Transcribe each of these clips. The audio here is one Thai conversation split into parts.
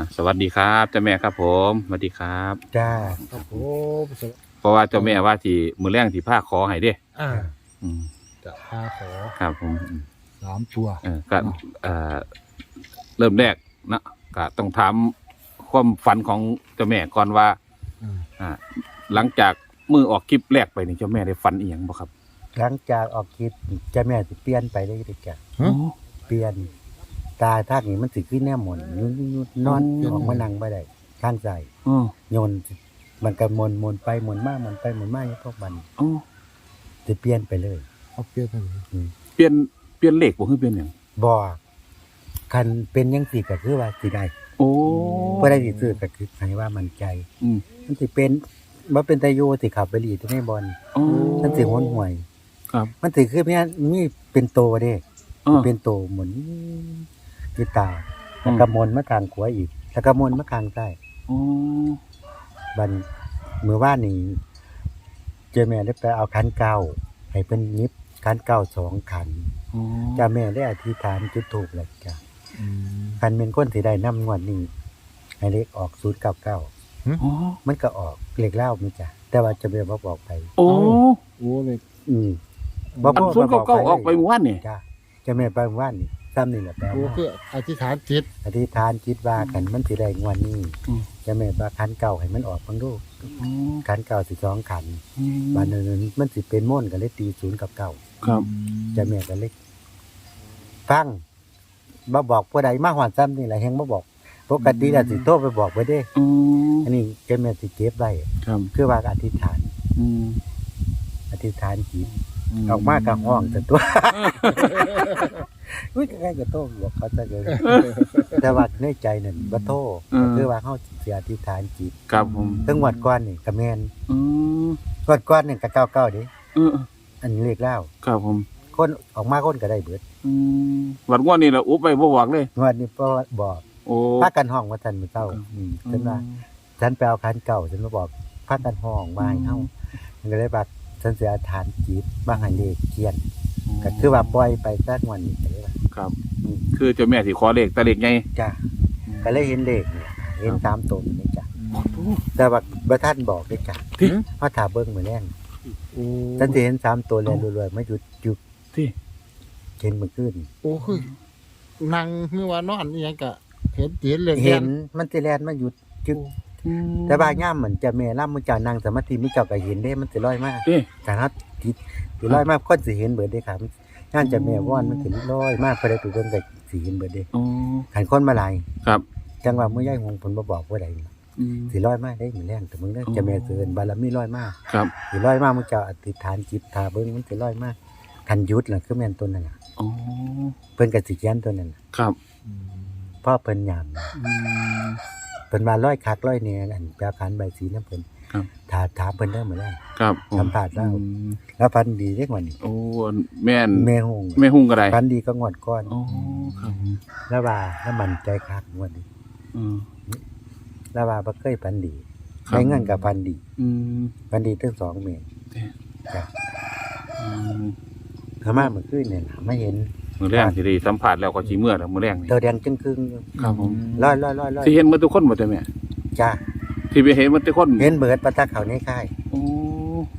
อะสวัสดีครับเจ้าแม่ครับ ผมสวัสดีครับ จ้าครับผมเพราะว่าเจ้าแม่ว่าที่มือแรงที่ผ้าขอให้เด้อ่าอืมจะพาขอครับผมอืมสามตัว เออก็เอ่อเริ่มแรกนะก็ต้องถามความฝันของเจ้าแม่ก่อนว่า อืม อ่า หลังจากมือออกคลิปแรกไปนี่เจ้าแม่ได้ฝันอีหยังบ่ครับหลังจากออกคลิปเจะแม่สิเปลี่ยนไปได้เลยจ้ะฮะ เปลี่ยน ตาทางนี้มันสิขึ้นแน่หมนยุดยุดนอนอืมออกมานั่งบ่ได้ข้างใส่อ๋อโยนมันก็หมนหมนไปหมนมาหมนไปหมนมาอยู่พวกมันอ๋อสิเปลี่ยนไปเลยเอาเปลี่ยนทันทีเปลี่ยนเปลี่ยนเลขบ่คือเปลี่ยนหยังบ่คันเป็นยังสิก็คือว่าสิได้โอ้บ่ได้สิซื้อก็คือให้ว่ามันใจ อืมมันสิเป็นบ่เป็นตาอยู่สิขับไปหลีตัวในบอลอ๋อมันสิหวนห่วย ครับ มันสิคือแม่นมีเป็นโตเด้อ๋อเป็นโตหมุน กีตาร์แล้วก็มนมาทางขวาอีก แล้วก็มนมาทางใต้อ๋อบันมือว่านนี่เจ้าแม่ได้ไปเอาคันเก้าให้เป็นนิบคันเก้าสองขันอ๋อเจ้าแม่ได้อธิษฐานจุดถูกแล้วจ้ะอืมคันเป็นคนสีได้น้ำงวดนี้ให้เลขออกศูนย์เก้าเก้าอ๋อมันก็ออกเลขเล่ามั้จ้ะแต่ว่าเจะแม่บ่บอกไป โอ้โอ้เลยอืมบ่อันศูนย์เก้าเก้าออกไปเมื่อวานนี่จ้ะเจ้าแม่ไปว่านนี่ ซ้ำนี่แหละแปลโอ้ว่าคืออธิษฐานจิต อธิษฐานคิดว่ากันมันสิได้งวดนี้อืมเจะแม่ว่าคันเก่าให้มันออกเพังดูอ๋อคันเก่าสิสองขันอืมบานนั้นมันสิเป็นม่วนกันเลยตีศูนย์กับเก่าครับเจะแม่กันเลยฟังบ่บอกผู้ใดมาหวานซ้ำนี่แหละแฮงบ่บอกปกติแล้วสิโทรไปบอกไว้เด้อ๋ออันนี้เจะแม่สิเก็บไว้ครับคือว่าอธิษฐาน อืมอธิษฐานจิต ออกมากับห้องแต่ตัวอุ้ยใกล้กับโตบอกเขาจะเลยแต่ว่าในใจนั่นบ่โทษคือว่าเฮาสิอธิษฐานจิตครับผมถึงงวดก่อนนี่ก็แม่นอืมงวดก่อนนี่ก็เก้าเก้าเด้เอออันนี้เลขเล่าครับผมคนออกมาคนก็ได้เบิดอืมวัดงวดนี่แหละอุ๊บไปบ่บอกเลย งวดนี้พ่อบอกโอ้พากันห้องว่าท่านมื้อเช้าอืม ฉันว่าฉันไปเอาคันเก่าฉันมาบอกพากันห้องมาให้เฮามันก็เลยว่า ฉันสิอธิษฐานจิตบ่ให้เลขเขียนก็คือว่าปล่อยไปสักวันนี้ก็เลยว่าครับ อืมคือเจ้าแม่ที่ขอเลขแตะเลขไงจ้ะก็เลยเห็นเลขนี่เห็นตามตัวนี่จ้ะแต่ว่าบ่ท่านบอกเด้จ้ะที่เพราะถ้าเบิ่งมื้อแรงโอ้ฉันสิเห็นสามตัวแลนรวยๆมาหยุดจุกที่เห็นเมื่อคืนโอ้คือนั่งคือว่านอนนี่ยังกะเห็นจิตเลยเห็นมันสิแลนมาหยุดจึก แต่บางย่ามเหมือนจะเมล่ามือเจ้านั่งสมาธิมือเจ้าก็เห็นได้มันสิลอยมากที่แต่ถ้าติดสิลอยมากคนสิเห็นเบิดเด้ครับย่านจะแม่ว่อนมันสิลอยมากพอได้ไปเบิ่งก็สิเห็นเบิดเด้โอ้ขันคนมาหลายครับ จังว่ามื้อยายหงผลบ่บอกว่าใดอืมสิลอยมากได้มื้อแรงแต่มึงเด้ออ๋อจะแม่เสือนบารมีลอยมากครับสิลอยมากมือเจ้าอธิษฐานจิตทาเบิ่งมันสิลอยมากคันหยุดล่ะคือแม่นตัวนั่นล่ะโอ้เพิ่นก็สิเขียนตัวนั้นน่ะครับอืมเพราะเพิ่นยาม อืม เพิ่นว่าร้อยคักร้อยแหน่อันแปลขันใบสีน้ำเพิ่นครับ ถาถามเพิ่นเด้อมื้อแรงครับผมสัมภาษณ์เราอืมแล้วพันดีเด้กว่านี้โอ้แม่นแม่หงแม่หุ่งก็ได้พันดีก็งวดก้อนโอ้ครับผมแล้วว่าแล้วมันใจคักงวดนี้อืม แล้วว่าบ่เคยพันดีครับ ไม่เงินกับพันดีอืมพันดีทั้งสองเมตรจ้ะอืมเขามาเมื่อคืนเนี่ยน่ะไม่เห็น มื้อแรงสิได้สัมผัสแล้วก็สิเมื่อแล้วมื้อแรงนี่ตัวแดงจึงครึ่งอยู่ครับผมลอยลอยลอยลอยสิเห็นหมดทุกคนบ่เจ้าแม่จ้าที่ไปเห็นหมดทุกคนเห็นเบิดปะตะเขาในค่ายโอ้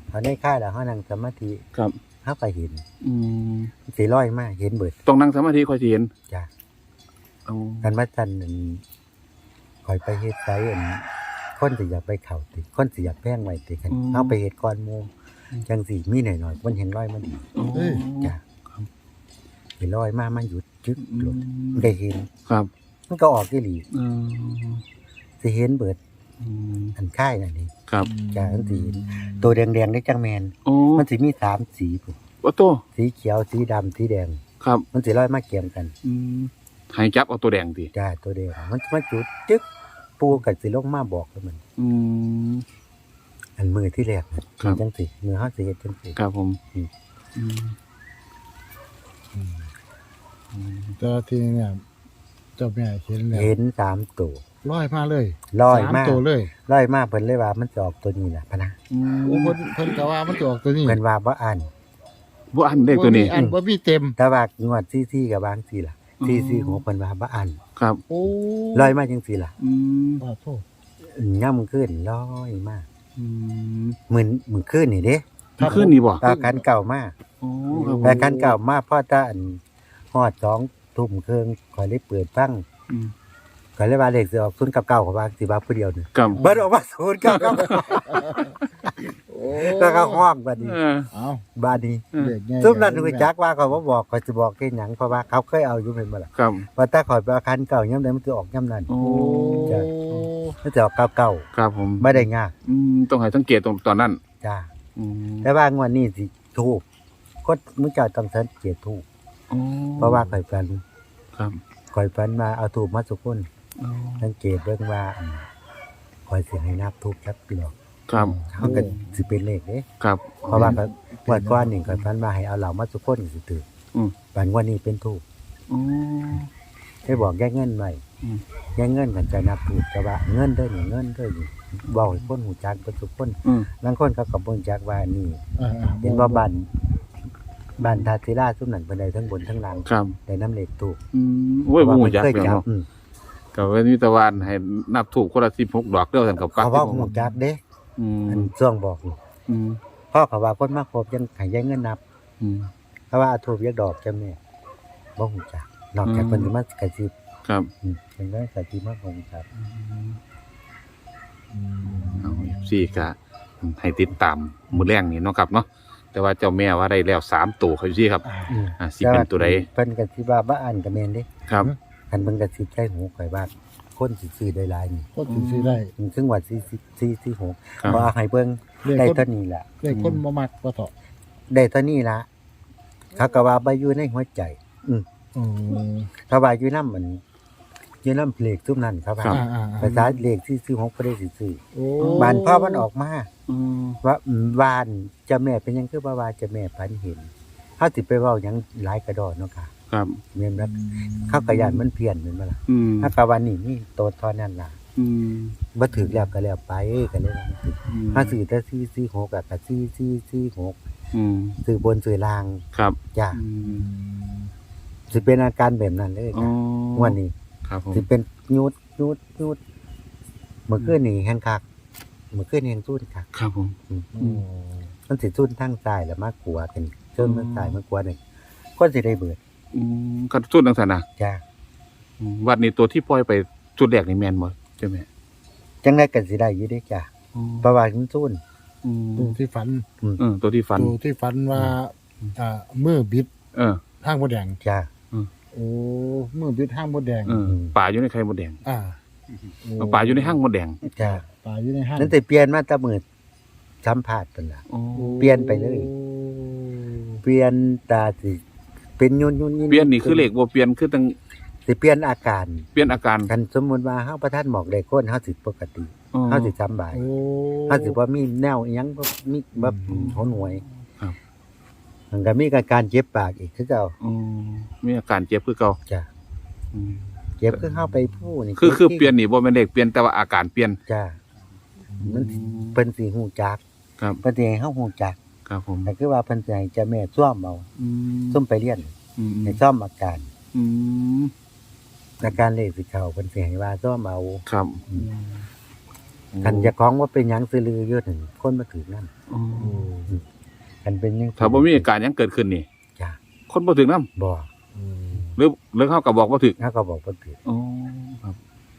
เขาในค่ายแล้วเขานั่งสมาธิครับ เขาก็เห็นอืมสีลอยมาเห็นเบิดต้องนั่งสมาธิค่อยสิเห็นจ้าโอ้กันว่าจันนั่นคอยไปเฮ็ดไสอันคนสิอยากไปเขาติคนสิอยากแพงไว้ติกันเอาไปเฮ็ดก่อนหมู่จังสิมีหน่อยๆมันเห็นรอยมันดีโอ้จ้ะ สิลอยมามันหยุดจึ๊กอืหลดมได้เห็น ครับมันก็ออกอีหลีเออสิเห็นเบิดอืมอันค่ายนั่นนี่ครับจ้ะอันสีตัวแดงๆได้จังแมนโอ้มันสิมีสามสีพุ่นว่าโตสีเขียวสีดำสีแดง ครับมันสิลอยมาเกี่ยมกันอืมให้จับเอาตัวแดงติจ้าตัวแดงมันสิมาจุดจึ๊กปูกับสิลงมาบอกแล้วมัน อืม อันมือที่แรกน่ะครับ จังสิมือเฮาสิเฮ็ดจังสิ ครับผมอืม อืมแต่ทีนี้เนี่ยเจ้าแม่เห็นแล้วเห็นสามตัวลอยมาเลยลอยสามมาตัวเลยลอยมาเพิ่นเลยว่ามันจะออกตัวนี้ล่ะพะนะอืมโอ้เพิ่นเพิ่นก็ว่ามันจะออกตัวนี้เพิ่นว่าบ่อ่านบ่อันเลขตัวนี้บ่มีอันบ่มีเต็มแต่ว่างวดซี่ๆกับบางซี่ล่ะสี่สี่หกเพิ่นว่าบ่อันครับโอ้ลอยมาจังซี่ล่ะ อืมปาโทษย่ำขึ้นลอยมาอืมเหมือนเหมือนขึ้นนี่เด้มันขึ้นนี่บ่ตาคันเก่ามาโอ้ครับผมแต่คันเก่ามาพ่อตาอัน ฮอดสองทุ่มครึ่งขอยเลยเปิดฟังอืมขอยเลยว่าเลขสิออกศูนย์กับเก้าของว่าสิว่าผู้เดียวนี่ครับเบิดออกมาศูนย์กับเก้าโอ้แล้วก็ห้องบัดนี้เออ เอาบัดนี้เออเด็กไงซุมนั้นคือจักว่าเขาบ่บอกเขาสิบอกแค่หยังเพราะว่าเขาเคยเอาอยู่เป็นบ่ล่ะครับว่าถ้าข่อยไปเอาคันเก่าย่ำใดมันสิออกย่ำนั้น โอ้โอ้จ้ะ มันจะออกเก้าเก้าครับผมไม่ได้ยากอืมต้องให้สังเกตตรงตอนนั้นจ้า อืมแต่ว่างวดนี้สิถูกก็มื้อเจ้าต้องสังเกตถูกโอ้ เพราะว่าข่อยฝันครับข่อยฝันมาเอาถูกมาสุกคนโอ้สังเกตเบิ่งว่าอืมข่อยสิให้นับถูกจักปีหรอกครับเขาก็สิเป็นเลขเด้ครับ เพราะว่าก็งวดก่อนนี่ข่อยฝันมาให้เอาเหล่ามาสุกคนสิถืออมบัดงวดนี้เป็นถูกโอ้ได้บอกแยกเงินไว้อืมแยกเงินกันจะนับถูกแต่ว่าเงินเด้อนี่เงินเด้อนี่เว้าให้คนหูจักเพิ่นทุกคนอืมบางคนเขาก็บ่รู้จักว่านี่อ่าๆเห็นว่าบ้าน บ้านทาศิราซุ่มนั่นเพิ่นได้ทั้งบนทั้งล่างครับได้น้ำเหล็กถูกอืมโอ้ยบ่ฮู้จักเคยเรื่องจับเนาะอืมก็เว้นวิตะวันให้นับถูกคนละ16ดอกเด้อกันกับปักเขาว่าหูจักเด้อืมอันช่วงบอกนี่อืมพ่อเขาว่าคนมาครบยังให้ยังเงินนับ อืมเขาว่าเอาถูกยักดอกจังแม่บ่หูจักนอกจากอืมเพิ่นสิมากระซิบครับอืมเพิ่นก็กระซิบมาบ่หูจักอืมเอาสี่ก็ให้ติดตามมือแรงนี่เนาะครับเนาะ แต่ว่าเจ้าแม่ว่าได้แล้วสามตัวเขาสิครับอ่าอืมอ่าสิเป็นตัวใดเพิ่นก็สิว่าบ่อ่านก็แม่นเด้ครับ คันเพิ่นกระซิบใส่หูข่อยว่าคนสิซื้อได้หลายนี่ก็ถึงซื้อได้มันซึ่งว่า4 4 4 6ครับพอให้เบิ่งเลขได้คนเท่านี้ล่ะเลขคนบ่มักก็เถาะได้เท่านี้ละเขาก็ว่าไปอยู่ในหัวใจ อืมอืมเขาว่าอยู่น้ำมันอยู่น้ำเพลกทุกนั้นเขาว่าครับ อ่าๆภาษาเลขที่ซื้อหกประเดสิซื้อโอ้บานพ่อมันออกมา อืมว่าอืมวานเจะแม่เป็นหยังคือว่าว่าเจะแม่พันเห็นเขาสิไปเว้าหยังหลายกระดอนเนาะค่ะครับ เมียนรักเขากระยานมันเพี้ยนเหมือนมาล่ะอืมถ้ากะวันนี้นี่โตทอนั่นล่ะอืมบ่ถึกแล้วก็แล้วไปก็เลยว่าถึกถ้าซื้อแต่ซื้อซื้อหกอะก็ซื้อซื้อซื้อหกอืมซื้อบนซื้อล่างครับจ้าอือืมมสิเป็นอาการแบบนั้นเลยอ๋อค่ะวันนี้ ครับผมสิเป็นยูดยูดยูดเมื่อคืนนี่แห้งคัก เมื่อคืนแห้งสู้คักครับผมโอ้มันสิสู้ทั้งซ้ายแล้วมากกลัวกันเชิงทั้งซ้ายมากกลัวหนึ่งก็สิได้เบิดอืมกระตุ้นทังสนะจ้าอืมวัดนี้ตัวที่ปล่อยไปจุดแรกนี่แม่นบ่ใช่ไหมจังได้กันสิได้อยู่เด้จ้าอ๋อเพราะว่ามันสู้น อืมตัวที่ฝันเออตัวที่ฟัน ตัวที่ฝันว่าอ่ามือบิดเออ ห้างมดแดง จ้าโอ้มือบิดห้างมดแดง เออป่าอยู่ในไข่มดแดงอ่าเอาป่าอยู่ในห้างมดแดง จ้า ป่าอยู่ในห้างนั่นแต่เปลี่ยนมาแตะมือสัมผัสกันล่ะอ๋อเปลี่ยนไปเลย เปลี่ยนตาสิเป็นยุ่นยุ่นยุ่นเปลี่ยนนี่คือเลขบ่เปลี่ยนคือตั้งสิเปลี่ยนอาการเปลี่ยนอาการกันสมมุติว่าเฮาประทานหมอกได้คนเฮาสิปกติอ๋อเฮาสิสำบายโอ้เฮาสิบ่มีแนวอิหยังบ่มีแบบอืมหนหวยครับ มันก็มีอาการเจ็บปากอีกคือเก่าอ๋อมีอาการเจ็บคือเก่าจ้ะอืมเจ็บคือเข้าไปพูนี่คือคือจ็บที่เปลี่ยนนี่บ่แม่นเลขเปลี่ยนแต่ว่าอาการเปลี่ยนจ้ะ มันเพิ่นสิฮู้จักครับเพิ่นสิให้เฮาฮู้จักครับผมแต่คือว่าเพิ่นสิให้เจ้าแม่ซ่อมเอาอืมซ่อมไปเรียนอืมให้ซ่อมอาการอืมอาการเลขสิเข้าเพิ่นสิให้ว่าซ่อมเอาครับคันเจะของว่าเป็นหยังซื้อลืออยู่นั่นคนมาถือนั่นอ๋อโอ้คันเป็นหยังถ้าบ่มีอาการหยังเกิดขึ้นนี่จ้ะคนบ่ถึงนํบ่อืมหรือหรือเขาก็บอกบ่ถึกเฮาก็บอกเพิ่นถืออ๋อครับ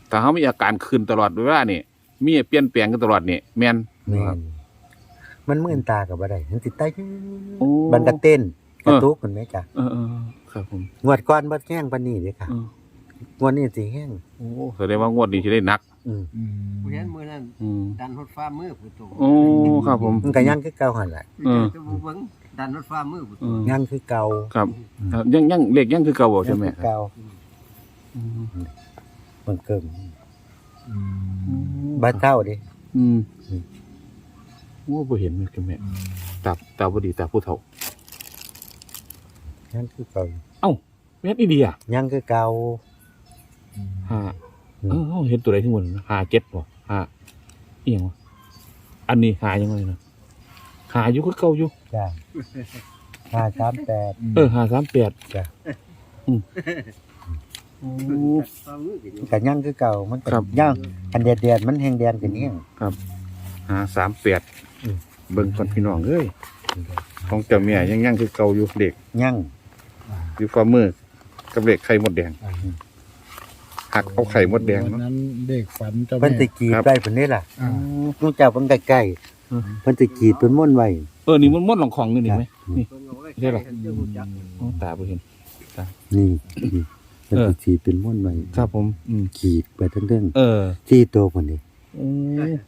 แต่เขามีอาการขึ้นตลอดเวลานี่ มีเปลี่ยนแปลงกันตลอดนี่แม่น แม่ครับนมันมื่นตาก็บ่ได้มันสิตายโอ้ บันกะเต้นกระเออตุกมันไหมจ้ะเออเออครับผมงวดก่อนบ่แห้งปานนี้เด้ค่ะเอองวดนี้สิแห้ง โอ้แสดงว่างวดนี้สิได้หนัก อืมอืมผู้เห็นมือนั้นอืมดันรถฟ้ามือผู้ตรงโอ้ครับผม มันก็ยังคือเก่าหั่นแหละเออ จะบ่เบิ่งดันรถฟ้ามือผู้ตเอรงอยังคือเก่าครับเอ่อยังยังเลขยังคือเก่าบ่ใช่ไหมยังคือเก่าอืมมันเกิมอืม บ้านเท่าดิอืมอืมโอ้บ่เห็นเลยคือแม่ตาตาบ่ดีตาผู้เฒ่ายังคือเก่าแม่นอีดีอะยังคือเก่าห้าอืมเออเฮาเห็นตัวใดที่หมดห้าเจ็ดบ่ห้าอีหยังวะอันนี้หายังไงนะหาอยู่คือเก่าอยู่จ้าห้าสามแปดเออหาสามแปดจ้ะอืมฝ่ามือ ก็อยู่ก็ยังคือเก่ามันก็ครับ ย่างอันแดดๆมันแห้งแดนกันเนี่ยหาสามแปดอืมเบิ่งก่อนพี่น้องเอ้ยของเจ้าแม่ยังยังคือเก่าอยู่เด็กย่างอยู่ฝ่ามือกับเด็กไข่มดแดงอ่าหักเอาไข่มดแดงวันเนาะนั้นเด็กฝันเจ้าเพิ่นแม่ สิกรีดครับ ได้เพิ่นนี่ล่ะอ่านู้เจ้าเพิ่นใกล้อืมๆเพิ่นสิกรีดเป็นม่วนไว้ เออนี่มันมดหลงของนี่นี่ไหมนี่เพิ่นเอาไว้เรียกอะไรใครจะรู้จักอ๋อตาบ่เห็นนี่ เพิ่นเออสิกรีดเป็นม่วนไว้ครับผม อืมกรีดไปทั้งเรื่องเออที่ตัวเพิ่นนี่โอ้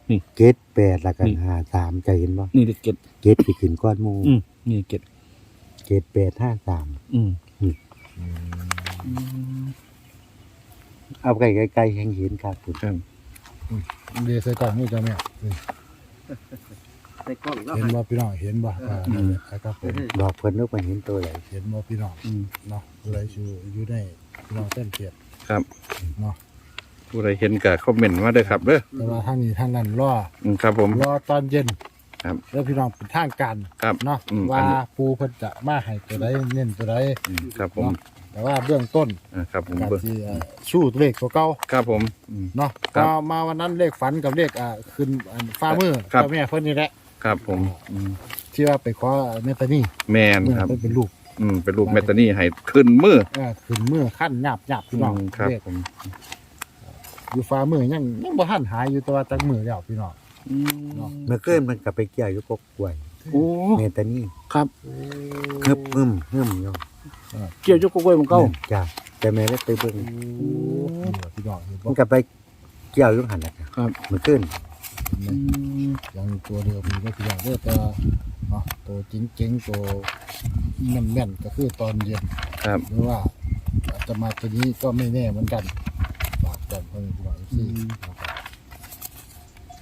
นี่ เกตแปดแล้วก็นี่ห้าสามใจเห็นบ่นี่เด็กเก็ดเกตสิขึ้นก้อนหมู่อืมนี่เก็ดเกตแปดห้าสามอืมเอาใกล้ๆๆแห่งเห็นครับพุ่นครับ เดี๋ยวใส่กล่องนี่เจ้าแม่นี่ ใส่กล้องแล้วเห็นบ่พี่น้องเห็นบ่อ่าอืมครับผมบอกเพิ่นว่าเพิ่นเห็นตัวใดเห็นบ่พี่น้องอืมเนาะเลยอยู่อยู่ในพี่น้องเส้นเขียดครับเนาะผู้ใดเห็นก็คอมเมนต์มาเด้อครับเด้อแต่ว่าทางนี้ทางนั้นรออืมครับผม รอตอนเย็นครับแล้วพี่น้องเป็นทางการครับเนาะอืมว่าอันนี้ ปูเพิ่นจะมาให้ตัวใดเน้นตัวใดอืมครับผมเนาะแต่ว่าเบื้องต้นอ่าครับผมการเบิ่งที่เอ่อสู้เลขตัวเก่า ครับผมอืม เนาะครับมามาวันนั้นเลขฝันกับเลขอ่าขึ้นอันฟ้ามือครับ เจ้าแม่เพิ่นนี่แหละ ครับผมอืมที่ว่าไปขอเมตตานี่แมนเมื่อครับ เพิ่นเป็นลูกอืมเป็นลูกเมตานี่ให้ขึ้นมือเออขึ้นมือขั้นหยาบหยาบพี่น้องอืมครับเลขผมอยู่ฟ้ามือยังยังบ่ทันหายอยู่แตัวาจักมือแล้วพี่น้องเนาะเมื่อคืนมันก็ไปเกี่ยวอยู่กกกล้วยโอ้เมตานี่ครับฮึบหึมหึมอยู่เกี่ยวจุกกล้วยมันเก่าจ้ะแต่แม่ได้ไปเบิ่งนี่ล่ะพี่น้องเห็นบ่มันก็ไปเกี่ยวอยู่หั่นน่ะครับ เมื่อคืน ยังตัวเดียวมีก็พี่น้องเด้อแต่ว่าเนาะตัวจริงๆตัวแม่นๆก็คือตอนเย็นครับหรือว่าอาจจะมาตัวนี้ก็ไม่แน่เหมือนกันฝากกันเพื่อนพี่น้องที่นะครับ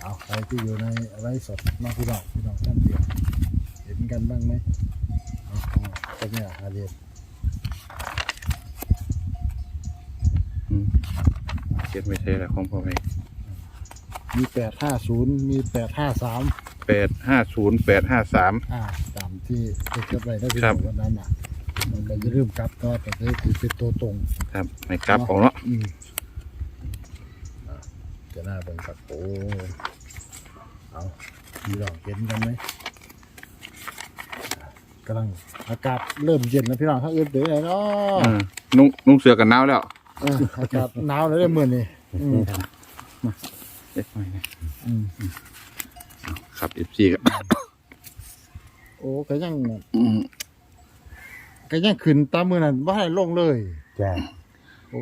เอาใครที่อยู่ในไลฟ์สดมาพี่น้องพี่น้องท่านเดียวเห็นกันบ้างไหมเอาเอาก็เนี่ยอาเรียนอืมเก็บไม่ใช่ละของพ่อแม่ มีแปดห้าศูนย์มีแปดห้าสามแปดห้าศูนย์แปดห้าสาม อ่าตามที่ได้เก็บไว้ได้พี่ครัน้อบงวันนั้นอะ มันก็จะเริ่าลืมกลับก็แต่ได้ถือเป็นตัวตรงครับไม่กลับของเนาะอืมอะจะหน้าเป็นกับโอ้เอาพี่น้องเห็นกันไหมอะกำลังอากาศเริ่มเย็นแล้วพี่น้องถ้าเอื้อเดือดเนาะ อืมนุ่งนุ่งเสือกันหนาวแล้ว เอออากาศหนาวแล้วได้เมื่อนี่อืม เอ๊ะไม่นะอืมครับเอฟซีก็โอ้ก็ยังอืมก็ยังขึ้นตามมือนั่นว่าให้ลงเลย จ้ะโอ้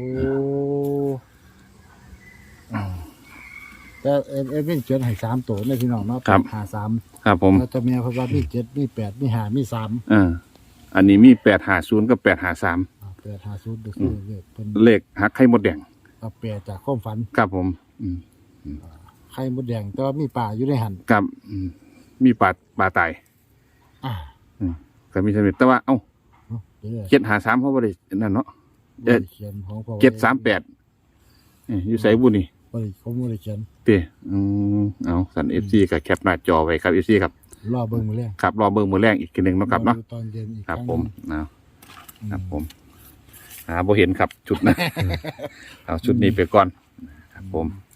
อ่าแต่เอ็มเอ็มมีเจ็ดให้สามตัวในพี่น้องเนาะหาสามครับผม แล้วตัวเมียเพราะว่ามีเจ็ดมีแปดมีห้ามีสามอ่าอันนี้มีแปดหาศูนย์กับแปดหาสามอ่าแปดห้าศูนย์ก็คือเลขเป็นเลขหักไข่มดแดงเอาแปดจากความฝัน ครับผม อืม ไข่มดแดง แต่ว่ามีป่าอยู่ในหันกับอืมมีปลาปลาตายอ่าก็มีสมิตแต่ว่าเอ้าเดี๋ยวเจ็ดหาสามเขาบ่ได้นั่นเนาะเจ็ดเขียนของพ่อเจ็ดสามแปดอยู่ใส่บุญนี่บริเขาไม่ได้เขียนเต้อืมเอาสันเอฟซีกับแคปหน้าจอไว้ครับเอฟซีครับรอเบิ่งมือแรกครับรอเบิ่งมือแรกอีกทีหนึ่งเนาะครับเนาะดูตอนเย็นอีกครับงผมหนึ่งนะครับผมหาบ่เห็นครับ ชุดนะ เอาชุดนี้ไปก่อนครับผมอ